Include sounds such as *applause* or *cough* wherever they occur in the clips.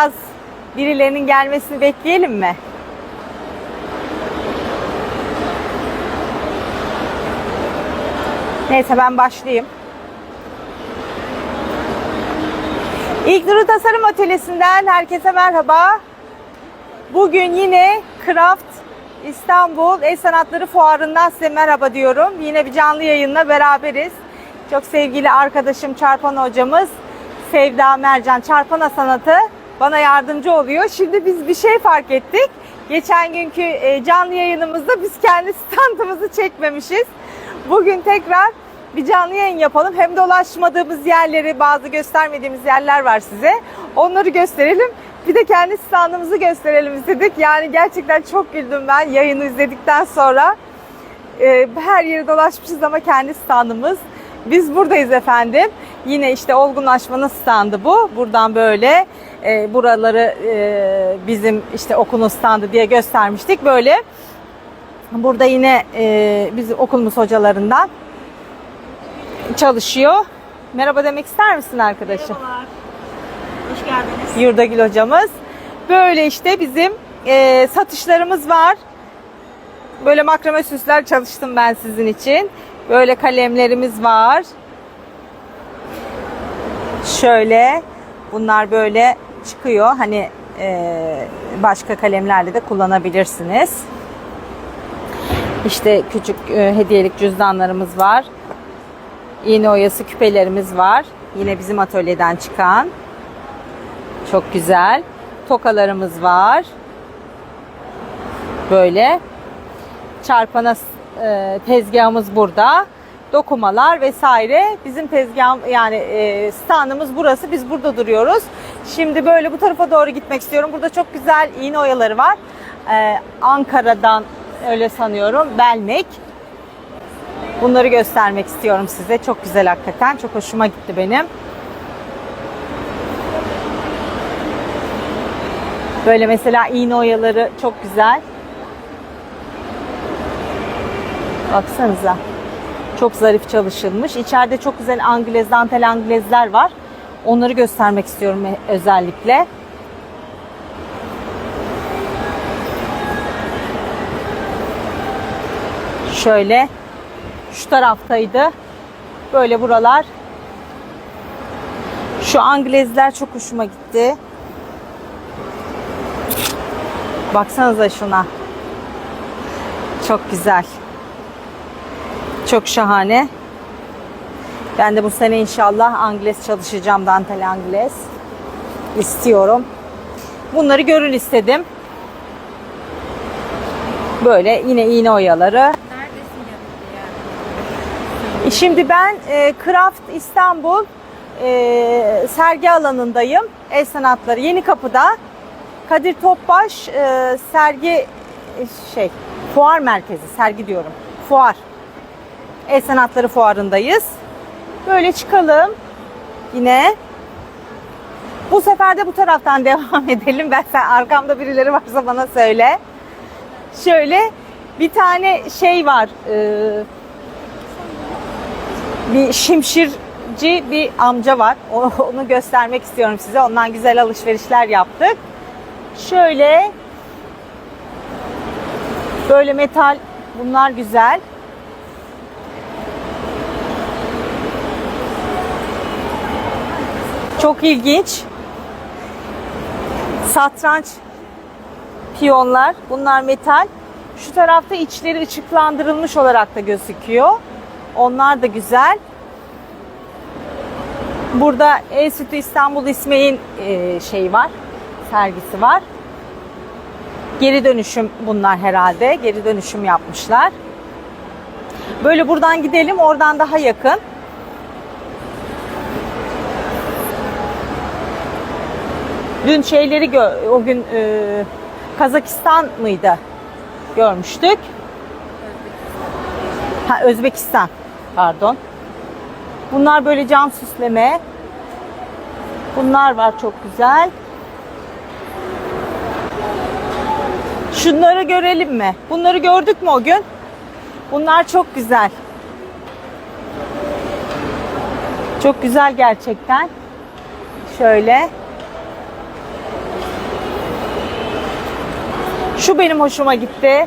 Biraz birilerinin gelmesini bekleyelim mi? Neyse ben başlayayım. İlk Nuru Tasarım Atölyesi'nden herkese merhaba. Bugün yine Craft İstanbul El Sanatları Fuarı'ndan size merhaba diyorum. Yine bir canlı yayınla beraberiz. Çok sevgili arkadaşım Çarpan hocamız Sevda Mercan Çarpana Sanatı bana yardımcı oluyor. Şimdi biz bir şey fark ettik. Geçen günkü e, canlı yayınımızda biz kendi *laughs* standımızı çekmemişiz. Bugün tekrar bir canlı yayın yapalım. Hem dolaşmadığımız yerleri, bazı göstermediğimiz yerler var size. Onları gösterelim. Bir de kendi standımızı gösterelim istedik. Yani gerçekten çok güldüm ben yayını izledikten sonra. Ee, her yeri dolaşmışız ama kendi standımız. Biz buradayız efendim. Yine işte olgunlaşmanın standı bu. Buradan böyle e, buraları e, bizim işte okulun standı diye göstermiştik. Böyle burada yine e, bizim okulumuz hocalarından çalışıyor. Merhaba demek ister misin arkadaşım? Merhabalar. Hoş geldiniz. Yurdagül hocamız. Böyle işte bizim e, satışlarımız var. Böyle makrame süsler çalıştım ben sizin için. Böyle kalemlerimiz var. Şöyle bunlar böyle çıkıyor. Hani e, başka kalemlerle de kullanabilirsiniz. İşte küçük e, hediyelik cüzdanlarımız var. İğne oyası küpelerimiz var. Yine bizim atölyeden çıkan. Çok güzel. Tokalarımız var. Böyle. Çarpana e, tezgahımız burada. Dokumalar vesaire. Bizim tezgah yani e, standımız burası. Biz burada duruyoruz. Şimdi böyle bu tarafa doğru gitmek istiyorum. Burada çok güzel iğne oyaları var. E, Ankara'dan öyle sanıyorum. Belmek. Bunları göstermek istiyorum size. Çok güzel hakikaten. Çok hoşuma gitti benim. Böyle mesela iğne oyaları çok güzel. Baksanıza. Çok zarif çalışılmış. İçeride çok güzel anglez, dantel anglezler var. Onları göstermek istiyorum e- özellikle. Şöyle şu taraftaydı. Böyle buralar. Şu anglezler çok hoşuma gitti. Baksanıza şuna. Çok güzel. Çok şahane. Ben de bu sene inşallah Angles çalışacağım. Dantel Angles. istiyorum. Bunları görün istedim. Böyle yine iğne oyaları. Şimdi ben e, Craft İstanbul e, sergi alanındayım. El Sanatları Yeni Kapı'da. Kadir Topbaş e, sergi şey fuar merkezi sergi diyorum. Fuar. El Sanatları Fuarı'ndayız. Böyle çıkalım. Yine bu sefer de bu taraftan *laughs* devam edelim. Ben sen arkamda birileri varsa bana söyle. Şöyle bir tane şey var. e, bir şimşirci bir amca var. Onu göstermek istiyorum size. Ondan güzel alışverişler yaptık. Şöyle böyle metal bunlar güzel. Çok ilginç. Satranç piyonlar. Bunlar metal. Şu tarafta içleri ışıklandırılmış olarak da gözüküyor. Onlar da güzel. Burada Enstitü İstanbul İsmail'in e, şeyi var. Sergisi var. Geri dönüşüm bunlar herhalde. Geri dönüşüm yapmışlar. Böyle buradan gidelim. Oradan daha yakın. Dün şeyleri gö- o gün e, Kazakistan mıydı? Görmüştük. Ha Özbekistan. Pardon. Bunlar böyle cam süsleme. Bunlar var çok güzel. Şunları görelim mi? Bunları gördük mü o gün? Bunlar çok güzel. Çok güzel gerçekten. Şöyle. Şu benim hoşuma gitti.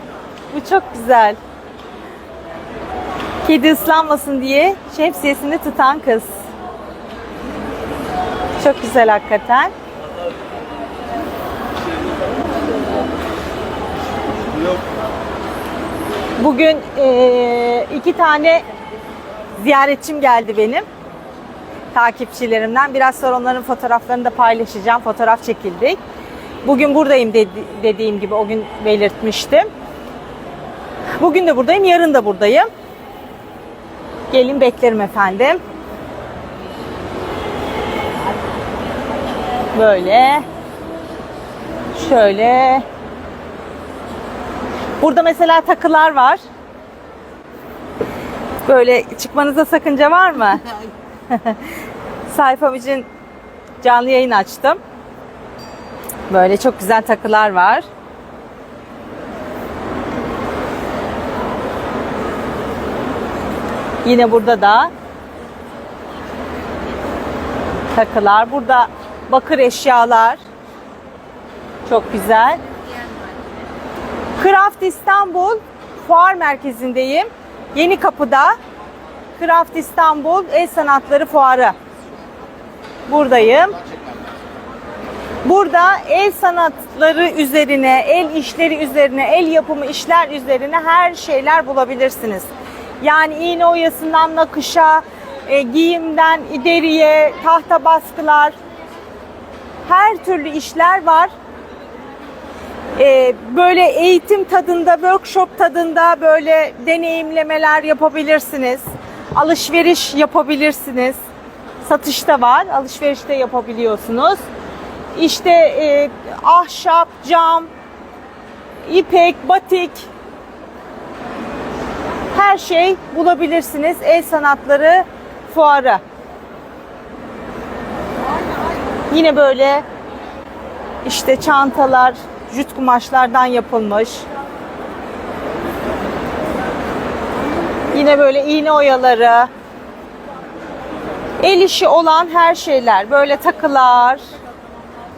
Bu çok güzel. Kedi ıslanmasın diye şemsiyesini tutan kız. Çok güzel hakikaten. Bugün eee, iki tane ziyaretçim geldi benim. Takipçilerimden. Biraz sonra onların fotoğraflarını da paylaşacağım. Fotoğraf çekildik. Bugün buradayım dedi- dediğim gibi o gün belirtmiştim. Bugün de buradayım, yarın da buradayım. Gelin beklerim efendim. Böyle. Şöyle. Burada mesela takılar var. Böyle çıkmanıza sakınca var mı? *laughs* Sayfam için canlı yayın açtım. Böyle çok güzel takılar var. Yine burada da takılar. Burada bakır eşyalar. Çok güzel. Craft İstanbul Fuar Merkezi'ndeyim. Yeni Kapı'da Craft İstanbul El Sanatları Fuarı. Buradayım. Burada el sanatları üzerine, el işleri üzerine, el yapımı işler üzerine her şeyler bulabilirsiniz. Yani iğne oyasından nakışa, e, giyimden deriye, tahta baskılar, her türlü işler var. E, böyle eğitim tadında, workshop tadında böyle deneyimlemeler yapabilirsiniz. Alışveriş yapabilirsiniz. Satışta var, alışverişte yapabiliyorsunuz. İşte e, ahşap, cam, ipek, batik her şey bulabilirsiniz. El sanatları fuarı. Yine böyle işte çantalar, jüt kumaşlardan yapılmış. Yine böyle iğne oyaları, el işi olan her şeyler, böyle takılar.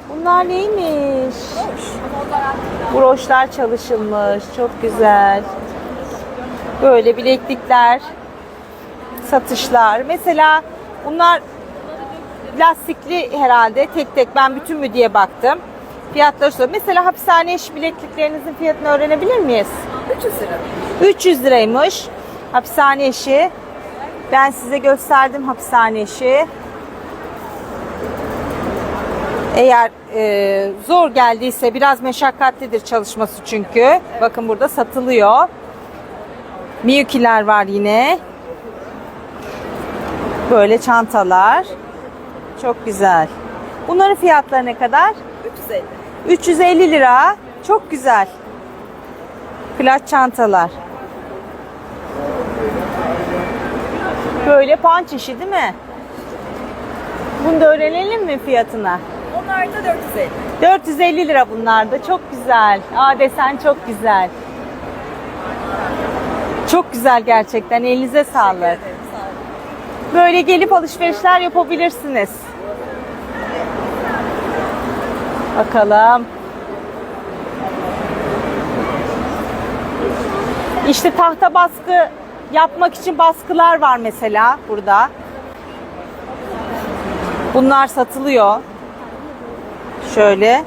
Bunlar neymiş? Broşlar çalışılmış, çok güzel. Böyle bileklikler, satışlar. Mesela bunlar lastikli herhalde tek tek ben bütün mü diye baktım. Fiyatları sor. Mesela hapishane iş bilekliklerinizin fiyatını öğrenebilir miyiz? 300 lira. 300 liraymış hapishane işi. Ben size gösterdim hapishane işi. Eğer e, zor geldiyse biraz meşakkatlidir çalışması çünkü. Bakın burada satılıyor. Miyukiler var yine. Böyle çantalar. Çok güzel. Bunların fiyatları ne kadar? 350. 350 lira. Çok güzel. Plaj çantalar. Böyle panç değil mi? Bunu da öğrenelim mi fiyatına? Onlar da 450. 450 lira bunlar da. Çok güzel. Aa desen çok güzel. Çok güzel gerçekten. Elinize sağlık. Evet, sağ olun. Böyle gelip alışverişler yapabilirsiniz. Bakalım. İşte tahta baskı yapmak için baskılar var mesela burada. Bunlar satılıyor. Şöyle.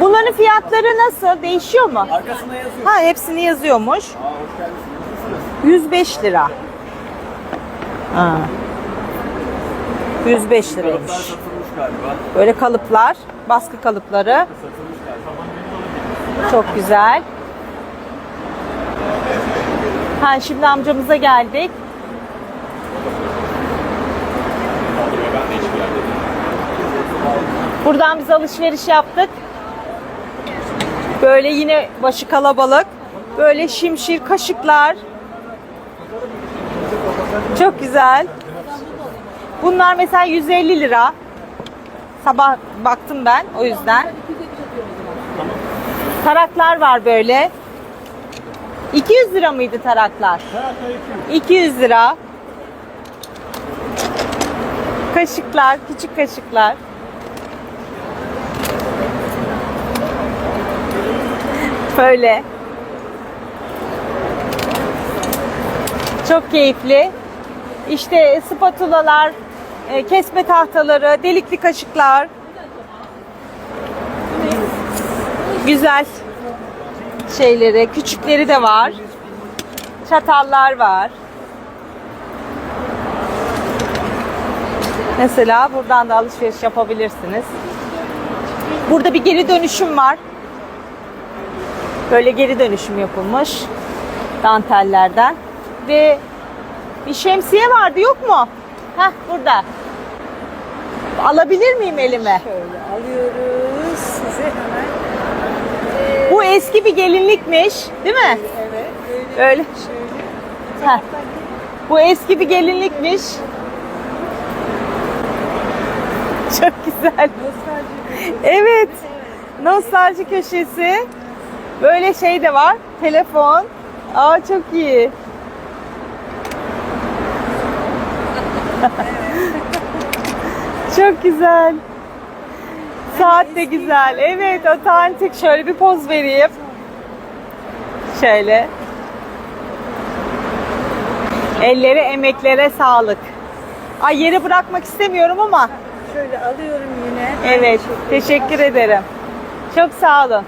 Bunların fiyatları nasıl? Değişiyor mu? Arkasına yazıyor. Ha hepsini yazıyormuş. Aa, hoş geldiniz. Nasılsınız? 105 lira. Ha. 105 Kalıplar liraymış. Böyle kalıplar, baskı kalıpları. Çok güzel. Ha şimdi amcamıza geldik. Buradan biz alışveriş yaptık. Böyle yine başı kalabalık. Böyle şimşir kaşıklar. Çok güzel. Bunlar mesela 150 lira. Sabah baktım ben o yüzden. Taraklar var böyle. 200 lira mıydı taraklar? 200 lira. Kaşıklar, küçük kaşıklar. Böyle. Çok keyifli. İşte spatulalar, e, kesme tahtaları, delikli kaşıklar. Güzel şeyleri, küçükleri de var. Çatallar var. Mesela buradan da alışveriş yapabilirsiniz. Burada bir geri dönüşüm var. Böyle geri dönüşüm yapılmış dantellerden. Ve bir şemsiye vardı yok mu? Heh burada. Alabilir miyim elime? Şöyle alıyoruz size hemen. Bu eski bir gelinlikmiş, değil mi? Evet. Öyle. Şöyle. Heh. Bu eski bir gelinlikmiş. Çok güzel. Nostalji. Evet. Nostalji köşesi. Böyle şey de var. Telefon. Aa çok iyi. çok güzel. Saat de güzel. Evet, otantik. Şöyle bir poz vereyim. Şöyle. Ellere, emeklere sağlık. Ay yere bırakmak istemiyorum ama Şöyle alıyorum yine. Evet, teşekkür ederim. Çok sağ olun.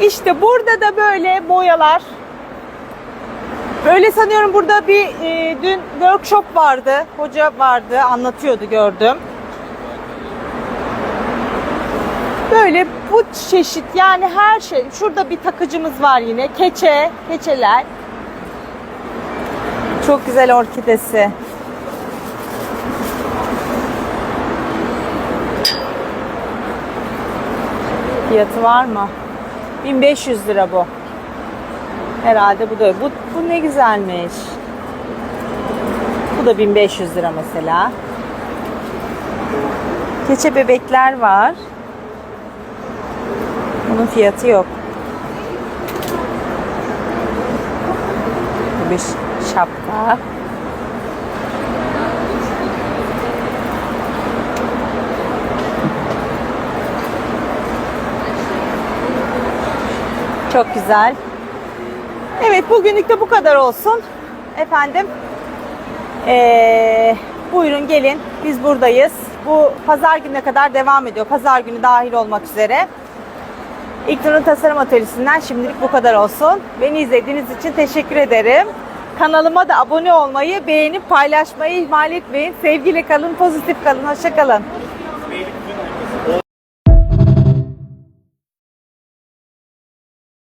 İşte burada da böyle boyalar. Böyle sanıyorum burada bir e, dün workshop vardı. Hoca vardı, anlatıyordu gördüm. Böyle bu çeşit yani her şey. Şurada bir takıcımız var yine. Keçe, keçeler. Çok güzel orkidesi. Fiyatı var mı? 1500 lira bu. Herhalde bu da. Bu, bu ne güzelmiş. Bu da 1500 lira mesela. Keçe bebekler var. Bunun fiyatı yok. Bu bir şapka. Çok güzel. Evet bugünlük de bu kadar olsun. Efendim. Ee, buyurun gelin. Biz buradayız. Bu pazar gününe kadar devam ediyor. Pazar günü dahil olmak üzere. İlknur'un Tasarım Atölyesi'nden şimdilik bu kadar olsun. Beni izlediğiniz için teşekkür ederim. Kanalıma da abone olmayı, beğenip paylaşmayı ihmal etmeyin. Sevgiyle kalın, pozitif kalın, hoşça kalın.